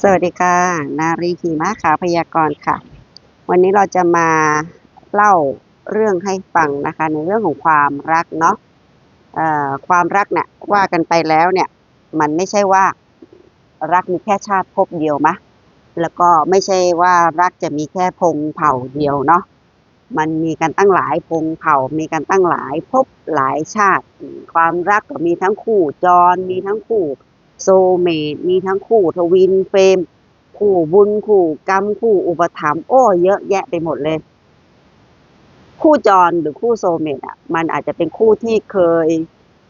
สวัสดีค่ะ นารีขีมาขาพยากรณ์ค่ะ วันนี้เราจะมาเล่าเรื่องให้ฟังนะคะ ในเรื่องของความรักเนาะความรักเนี่ยว่ากันไปแล้วเนี่ย มันไม่ใช่ว่ารักมีแค่ชาติภพเดียวมะ แล้วก็ไม่ใช่ว่ารักจะมีแค่พงเผ่าเดียวเนาะมันมีกันตั้งหลายพงเผ่า มีกันตั้งหลายภพหลายชาติ ความรักก็มีทั้งคู่จรมีทั้งคู่ โซเมตมีทั้งคู่ทวินเฟรมคู่บุญคู่กรรมคู่อุปถัมภ์โอ้เยอะแยะไปหมดเลย คู่จรหรือคู่โซเมตอะ มันอาจจะเป็นคู่ที่เคย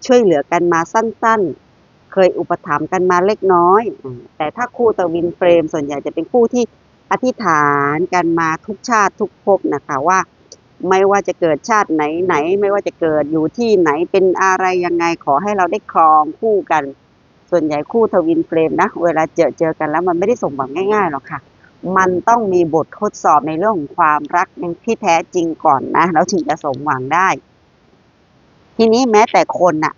ช่วยเหลือกันมาสั้นๆ เคยอุปถัมภ์กันมาเล็กน้อย แต่ถ้าคู่ตวินเฟรม ส่วนใหญ่จะเป็นคู่ที่อธิษฐานกันมาทุกชาติทุกภพนะคะว่าไม่ว่าจะเกิดชาติไหนไหน ไม่ว่าจะเกิดอยู่ที่ไหนเป็นอะไรยังไงขอให้เราได้ครองคู่กัน ส่วนใหญ่คู่ทวินเฟรมนะ เวลาเจอเจอกันแล้วมันไม่ได้สมหวังง่ายๆหรอกค่ะ มันต้องมีบททดสอบในเรื่องของความรักที่แท้จริงก่อนนะแล้วถึงจะสมหวังได้ ทีนี้แม้แต่คนน่ะ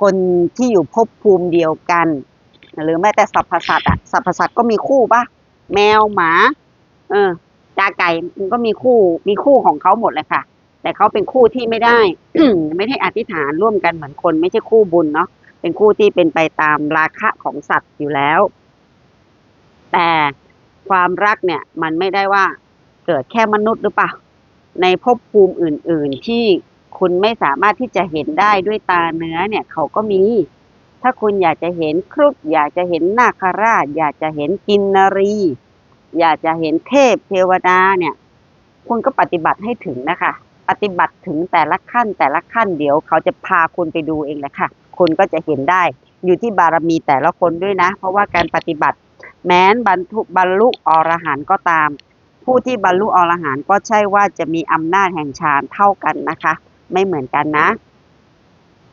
คนที่อยู่ภพภูมิเดียวกัน หรือแม้แต่สรรพสัตว์อะสรรพสัตว์ก็มีคู่ปะแมวหมา เออกาไก่มันก็มีคู่มีคู่ของเขาหมดเลยค่ะ แต่เขาเป็นคู่ที่ไม่ได้ ไม่ได้อธิษฐานร่วมกันเหมือนคนไม่ใช่คู่บุญเนาะ เป็นคู่ที่เป็นไปตามราคะของสัตว์อยู่แล้ว แต่ความรักเนี่ยมันไม่ได้ว่าเกิดแค่มนุษย์หรือเปล่า ในภพภูมิอื่น ๆ ที่คุณไม่สามารถที่จะเห็นได้ด้วยตาเนื้อเนี่ยเขาก็มี ถ้าคุณอยากจะเห็นครุฑอยากจะเห็นนาคราช อยากจะเห็นกินนรี อยากจะเห็นเทพเทวดาเนี่ย คุณก็ปฏิบัติให้ถึงนะคะ ปฏิบัติถึงแต่ละขั้นแต่ละขั้นเดี๋ยวเขาจะพาคุณไปดูเองแหละค่ะ คุณก็จะเห็นได้ อยู่ที่บารมีแต่ละคนด้วยนะ เพราะว่าการปฏิบัติ แม้นบรรทุบรรลุอรหันต์ก็ตาม ผู้ที่บรรลุอรหันต์ก็ใช่ว่าจะมีอำนาจแห่งฌานเท่ากันนะคะ ไม่เหมือนกันนะ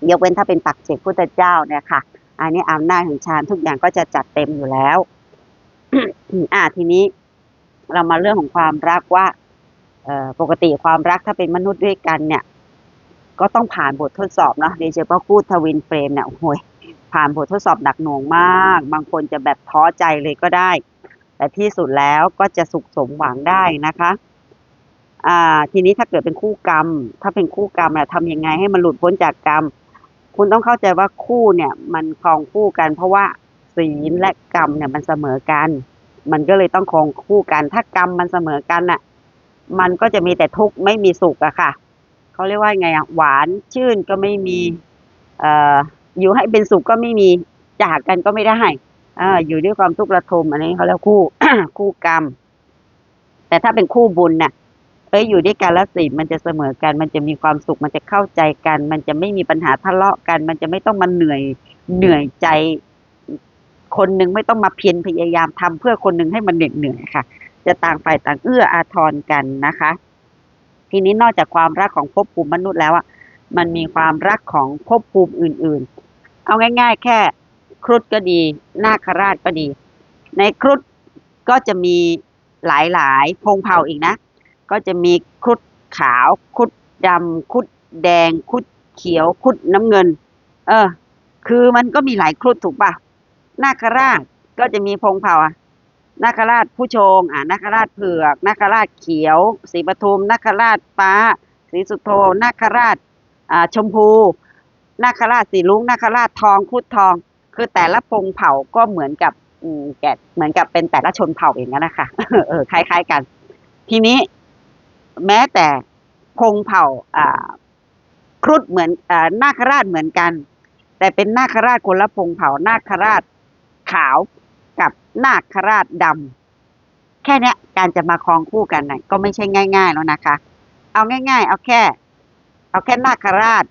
ยกเว้นถ้าเป็นปักเจกพุทธเจ้าเนี่ยค่ะ อันนี้อำนาจแห่งฌานทุกอย่างก็จะจัดเต็มอยู่แล้วอ่าทีนี้เรามาเรื่องของความรักว่าปกติความรักถ้าเป็นมนุษย์ด้วยกันเนี่ย ก็ต้องผ่านบททดสอบเนาะโดยเฉพาะคู่ทวินเฟรมเนี่ยโอ้โหยผ่านบททดสอบหนักหน่วงมาก บางคนจะแบบท้อใจเลยก็ได้ แต่ที่สุดแล้วก็จะสุขสมหวังได้นะคะอ่าทีนี้ถ้าเกิดเป็นคู่กรรม ถ้าเป็นคู่กรรมอะทำยังไงให้มันหลุดพ้นจากกรรม คุณต้องเข้าใจว่าคู่เนี่ย มันครองคู่กัน เพราะว่าศีลและกรรมเนี่ยมันเสมอกัน มันก็เลยต้องครองคู่กัน ถ้ากรรมมันเสมอกันน่ะมันก็จะมีแต่ทุกข์ไม่มีสุขอะค่ะ เขาเรียกว่าไงอะหวานชื่นก็ไม่มีเอ่ออยู่ให้เป็นสุขก็ไม่มีจากกันก็ไม่ได้เอ่าอยู่ด้วยความทุกข์ระทมอันนี้เขาเรียกคู่คู่กรรม แต่ถ้าเป็นคู่บุญน่ะ เอ้ยอยู่ด้วยกันแล้วสิมันจะเสมอกัน มันจะมีความสุขมันจะเข้าใจกัน มันจะไม่มีปัญหาทะเลาะกัน มันจะไม่ต้องมาเหนื่อยเหนื่อยใจ คนหนึ่งไม่ต้องมาเพียรพยายามทำเพื่อคนหนึ่งให้มันเหน็ดเหนื่อยค่ะ จะต่างฝ่ายต่างเอื้ออาทรกันนะคะ ทีนี้นอกจากความรักของภพภูมิมนุษย์แล้วอะมันมีความรักของภพภูมิอื่น ๆ เอาง่าย ๆ แค่ครุฑก็ดีนาคราชก็ดี ในครุฑก็จะมีหลายๆพงเผ่าอีกนะ ก็จะมีครุฑขาวครุฑดำครุฑแดงครุฑเขียวครุฑน้ำเงิน เออ คือมันก็มีหลายครุฑถูกปะนาคราชก็จะมีพงเผ่าอะ นาคราชผู้ชงอ่านาคราชเผือกนาคราชเขียวสีปทุมนาคราชฟ้าสีสุโธนาคราชอ่าชมพูนาคราชสีลุงนาคราชทองครุฑทอง คือแต่ละพงเผ่าก็เหมือนกับอืมแกะเหมือนกับเป็นแต่ละชนเผ่าอย่างนั้นนะคะเออคล้าย ๆกัน ทีนี้ แม้แต่พงเผ่า อ่า ครุฑเหมือนอ่านาคราชเหมือนกัน แต่เป็นนาคราชคนละพงเผ่านาคราชขาว กับนาคราชดำแค่นี้การจะมาครองคู่กันน่ะก็ไม่ใช่ง่าย ๆ แล้วนะคะ เอาง่าย ๆ เอาแค่ เอาแค่นาคราช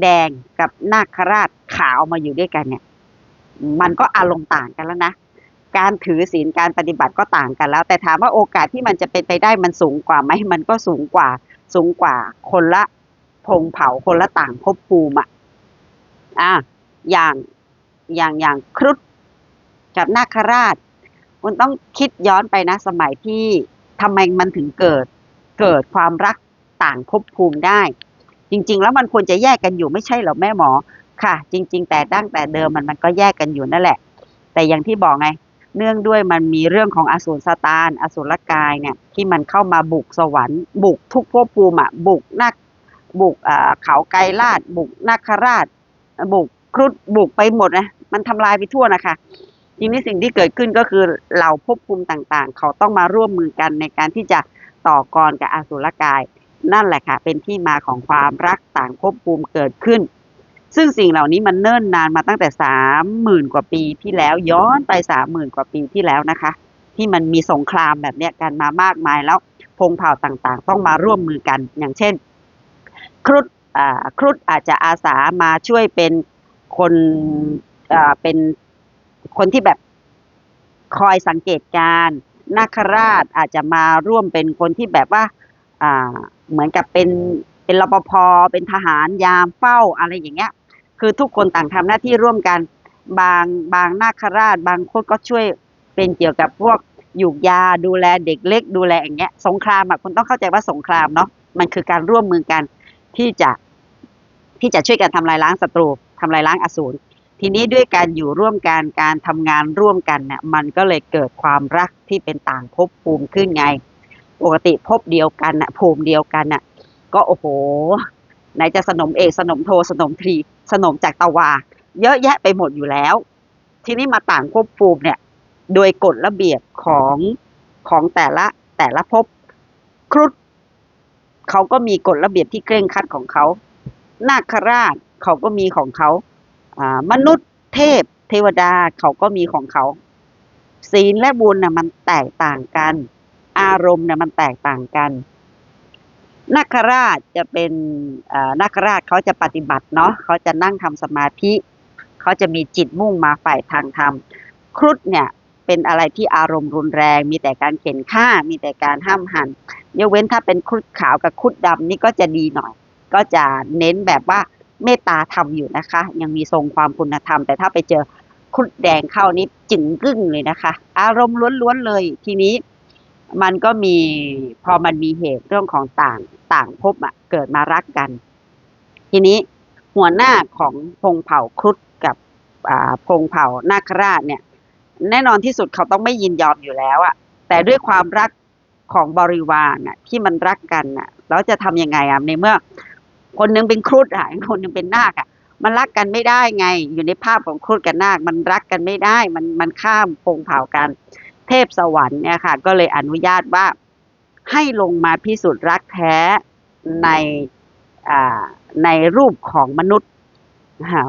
แดงกับนาคราชขาวมาอยู่ด้วยกันเนี่ย มันก็อารมณ์ต่างกันแล้วนะการถือศีลการปฏิบัติก็ต่างกันแล้ว แต่ถามว่าโอกาสที่มันจะเป็นไปได้มันสูงกว่าไหมมันก็สูงกว่าสูงกว่าคนละพงเผาคนละต่างภพภูมิอะอะอย่างอย่างอย่างครุฑ กับนาคราช คุณต้องคิดย้อนไปนะ สมัยที่ทำไมมันถึงเกิด เกิดความรักต่างภพภูมิได้ จริง ๆ แล้วมันควรจะแยกกันอยู่ไม่ใช่เหรอแม่หมอค่ะ จริง ๆ แต่ตั้งแต่เดิมมันมันก็แยกกันอยู่นั่นแหละ แต่อย่างที่บอกไง เนื่องด้วยมันมีเรื่องของอสูรซาตานอสูรกายเนี่ยที่มันเข้ามาบุกสวรรค์ บุกทุกภพภูมิอะบุกนักบุกอ่าเขาไกรลาดบุกนาคราช บุกครุฑบุกไปหมดนะมันทำลายไปทั่วนะคะ ทีนี้สิ่งที่เกิดขึ้นก็คือเหล่าภพภูมิต่างๆ เขาต้องมาร่วมมือกันในการที่จะต่อกรกับอสุรกาย นั่นแหละค่ะ เป็นที่มาของความรักต่างภพภูมิเกิดขึ้น ซึ่งสิ่งเหล่านี้มันเนิ่นนานมาตั้งแต่สามหมื่นกว่าปีที่แล้วย้อนไปสามหมื่นกว่าปีที่แล้วนะคะ ที่มันมีสงครามแบบเนี้ยกันมามากมายแล้วพงเผ่าต่างๆ ต้องมาร่วมมือกันอย่างเช่น ครุฑอ่าครุฑอาจจะอาสามาช่วยเป็นคนอ่าเป็น คนที่แบบคอยสังเกตการนาคราชอาจจะมาร่วมเป็นคนที่แบบว่าอ่าเหมือนกับเป็นเป็นรปภเป็นทหารยามเฝ้าอะไรอย่างเงี้ย คือทุกคนต่างทำหน้าที่ร่วมกันบางบางนาคราช บางคนก็ช่วยเป็นเกี่ยวกับพวกหยูกยาดูแลเด็กเล็ก ดูแลอย่างเงี้ย สงครามอะคุณต้องเข้าใจว่าสงครามเนาะมันคือการร่วมมือกันที่จะที่จะช่วยกันทำลายล้างศัตรูทำลายล้างอสูร ทีนี้ด้วยการอยู่ร่วมกันการทำงานร่วมกันเนี่ยมันก็เลยเกิดความรักที่เป็นต่างภพภูมิขึ้นไง ปกติภพเดียวกันน่ะภูมิเดียวกันน่ะก็โอ้โหไหนจะสนมเอกสนมโทสนมทรีสนมจากตะวา เยอะแยะไปหมดอยู่แล้ว ทีนี้มาต่างภพภูมิเนี่ยโดยกฎระเบียบของของแต่ละแต่ละภพครุฑเขาก็มีกฎระเบียบที่เคร่งครัดของเขา นาคราชเขาก็มีของเขา มนุษย์เทพเทวดาเขาก็มีของเขา ศีลและบุญน่ะมันแตกต่างกัน อารมณ์นี่ยมันแตกต่างกันนาคราชจะเป็นนาคราชเขาจะปฏิบัติเนาะเขาจะนั่งทำสมาธิ เขาจะมีจิตมุ่งมาฝ่ายทางธรรม ครุฑเนี่ยเป็นอะไรที่อารมณ์รุนแรง มีแต่การเข็นฆ่า มีแต่การห้ามหันยกเว้นถ้าเป็นครุฑขาวกับครุฑดำนี่ก็จะดีหน่อย ก็จะเน้นแบบว่า เมตตาธรรมอยู่นะคะ ยังมีทรงความคุณธรรม แต่ถ้าไปเจอครุฑแดงเข้านี่จึงกึ้งเลยนะคะ อารมณ์ล้วนๆเลย ทีนี้มันก็มีพอมันมีเหตุเรื่องของต่างต่างภพอะเกิดมารักกัน ทีนี้หัวหน้าของพงเผ่าครุฑกับพงเผ่านาคราชเนี่ย แน่นอนที่สุดเขาต้องไม่ยินยอมอยู่แล้วอะแต่ด้วยความรักของบริวารน่ะที่มันรักกันน่ะแล้วจะทำยังไงอะในเมื่อ คนหนึงเป็นครุฑอะคนหนึงเป็นนาคอะ มันรักกันไม่ได้ไง อยู่ในภาพของครุฑกับนาค มันรักกันไม่ได้ มันมันข้ามพงเผ่ากัน เทพสวรรค์เนี่ยค่ะ ก็เลยอนุญาตว่าให้ลงมาพิสูจน์รักแท้ในในรูปของมนุษย์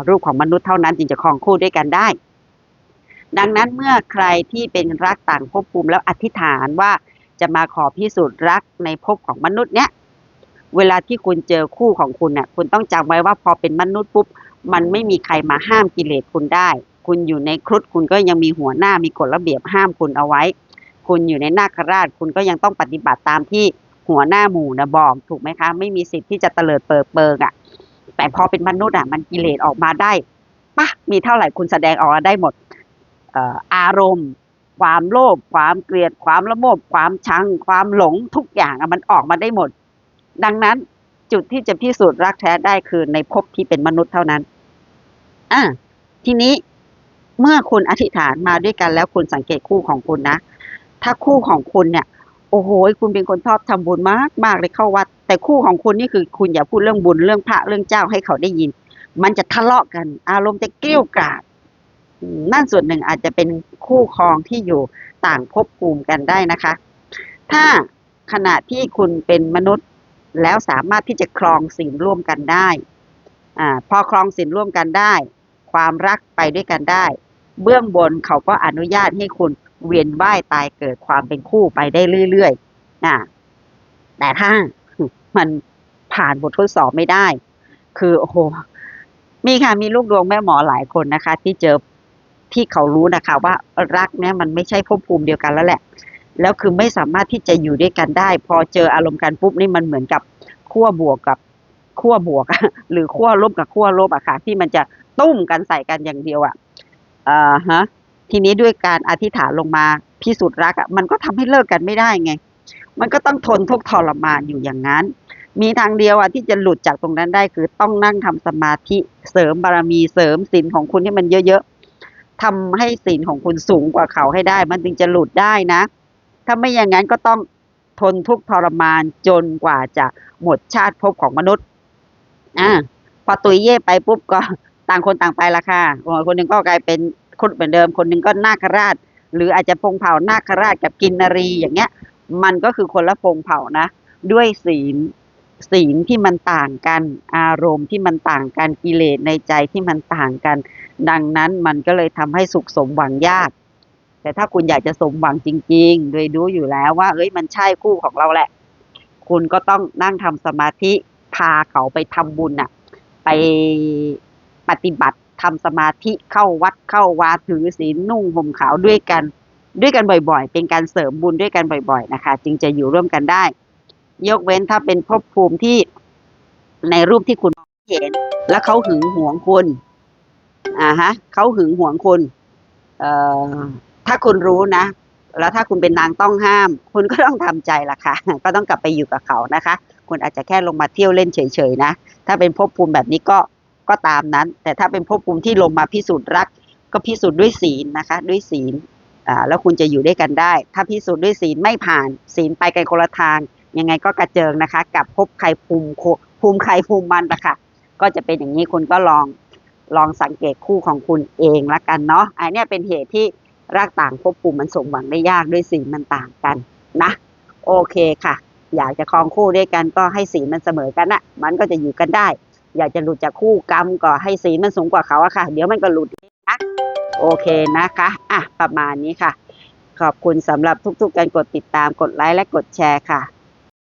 รูปของมนุษย์เท่านั้นจึงจะครองคู่ด้วยกันได้ ดังนั้นเมื่อใครที่เป็นรักต่างภพภูมิแล้วอธิษฐานว่าจะมาขอพิสูจน์รักในภพของมนุษย์เนี้ย เวลาที่คุณเจอคู่ของคุณเนี่ยคุณต้องจำไว้ว่าพอเป็นมนุษย์ปุ๊บมันไม่มีใครมาห้ามกิเลสคุณได้ คุณอยู่ในครุฑคุณก็ยังมีหัวหน้ามีกฎระเบียบห้ามคุณเอาไว้ คุณอยู่ในนาคราช คุณก็ยังต้องปฏิบัติตามที่หัวหน้าหมู่นะบอกถูกไหมคะ ไม่มีสิทธิ์ที่จะเตลิดเปิดเปิงอะ แต่พอเป็นมนุษย์อะ มันกิเลสออกมาได้ปะมีเท่าไหร่คุณแสดงออกมาได้หมดเอ่ออารมณ์ความโลภความเกลียดความละโมบความชัง ความหลงทุกอย่างอะมันออกมาได้หมด ดังนั้นจุดที่จะพิสูจน์รักแท้ได้คือในภพที่เป็นมนุษย์เท่านั้น อ่าทีนี้เมื่อคุณอธิษฐานมาด้วยกันแล้วคุณสังเกตคู่ของคุณนะ ถ้าคู่ของคุณเนี่ย โอ้โห คุณเป็นคนชอบทำบุญมากมากเลยเข้าวัด แต่คู่ของคุณนี่คือคุณอย่าพูดเรื่องบุญเรื่องพระเรื่องเจ้าให้เขาได้ยิน มันจะทะเลาะกัน อารมณ์จะเกลี้ยกราดอืมนั่นส่วนหนึ่งอาจจะเป็นคู่ครองที่อยู่ต่างภพภูมิกันได้นะคะ ถ้าขณะที่คุณเป็นมนุษย์ แล้วสามารถที่จะครองศีลร่วมกันได้อพอครองศีลร่วมกันได้ ความรักไปด้วยกันได้ เบื้องบนเขาก็อนุญาตให้คุณเวียนว่ายตายเกิดความเป็นคู่ไปได้เรื่อยๆนะแต่ถ้ามันผ่านบททดสอบไม่ได้ คือโอ้โหมีค่ะมีลูกดวงแม่หมอหลายคนนะคะ ที่เจอที่เขารู้นะคะ ว่ารักเนี่ยมันไม่ใช่ภพภูมิเดียวกันแล้วแหละ แล้วคือไม่สามารถที่จะอยู่ด้วยกันได้ พอเจออารมณ์กันปุ๊บนี่มันเหมือนกับขั้วบวกกับขั้วบวกหรือขั้วลบกับขั้วลบอะค่ะ ที่มันจะตุ้มกันใส่กันอย่างเดียวอะอ่าฮะทีนี้ด้วยการอธิษฐานลงมาพิสูจน์รักอะมันก็ทำให้เลิกกันไม่ได้ไง มันก็ต้องทนทุกข์ทรมานอยู่อย่างนั้น มีทางเดียวอะที่จะหลุดจากตรงนั้นได้คือต้องนั่งทำสมาธิเสริมบารมีเสริมศีลของคุณให้มันเยอะๆทำให้ศีลของคุณสูงกว่าเขาให้ได้ มันถึงจะหลุดได้นะ ถ้าไม่อย่างนั้นก็ต้องทนทุกข์ทรมานจนกว่าจะหมดชาติภพของมนุษย์อ่าพอตุยเย่ไปปุ๊บก็ต่างคนต่างไปละค่ะคนหนึ่งก็กลายเป็นคนเหมือนเดิม คนหนึ่งก็นาคราช หรืออาจจะพงเผ่านาคราชกับกินนรีอย่างเงี้ย มันก็คือคนละพงเผ่านะ ด้วยศีลศีลที่มันต่างกัน อารมณ์ที่มันต่างกันกิเลสในใจที่มันต่างกัน ดังนั้นมันก็เลยทำให้สุขสมหวังยาก แต่ถ้าคุณอยากจะสมหวังจริง ๆ โดยรู้อยู่แล้วว่าเอ้ยมันใช่คู่ของเราแหละ คุณก็ต้องนั่งทำสมาธิพาเขาไปทำบุญน่ะ ไปปฏิบัติทำสมาธิเข้าวัดเข้าวาถือศีลนุ่งห่มขาวด้วยกัน ด้วยกันบ่อยๆ เป็นการเสริมบุญด้วยกันบ่อย ๆ นะคะ จึงจะอยู่ร่วมกันได้ ยกเว้นถ้าเป็นภพภูมิที่ในรูปที่คุณเห็น แล้วเขาหึงหวงคุณอ่าฮะเขาหึงหวงคุณ เอ่อ ถ้าคุณรู้นะ แล้วถ้าคุณเป็นนางต้องห้าม คุณก็ต้องทำใจละค่ะ ก็ต้องกลับไปอยู่กับเขานะคะ คุณอาจจะแค่ลงมาเที่ยวเล่นเฉยๆนะ ถ้าเป็นภพภูมิแบบนี้ก็ก็ตามนั้น แต่ถ้าเป็นภพภูมิที่ลงมาพิสูจน์รัก ก็พิสูจน์ด้วยศีลนะคะ ด้วยศีลอ่าแล้วคุณจะอยู่ด้วยกันได้ ถ้าพิสูจน์ด้วยศีลไม่ผ่านศีลไปกันคนละทางยังไงก็กระเจิงนะคะ กับภพใครภูมิภูมิใครภูมิมันนะคะก็จะเป็นอย่างนี้คุณก็ลองลองสังเกตคู่ของคุณเองละกันเนาะอันนี้เป็นเหตุที่ รากต่างภพภูมิมันสมหวังได้ยากด้วยสีมันต่างกันนะ โอเคค่ะ อยากจะคลองคู่ด้วยกันก็ให้สีมันเสมอกันนะมันก็จะอยู่กันได้ อยากจะหลุดจากคู่กรรมก็ให้สีมันสูงกว่าเขาอะค่ะ เดี๋ยวมันก็หลุดนะโอเคนะคะอะประมาณนี้ค่ะ ขอบคุณสำหรับทุกๆการกดติดตามกดไลค์และกดแชร์ค่ะ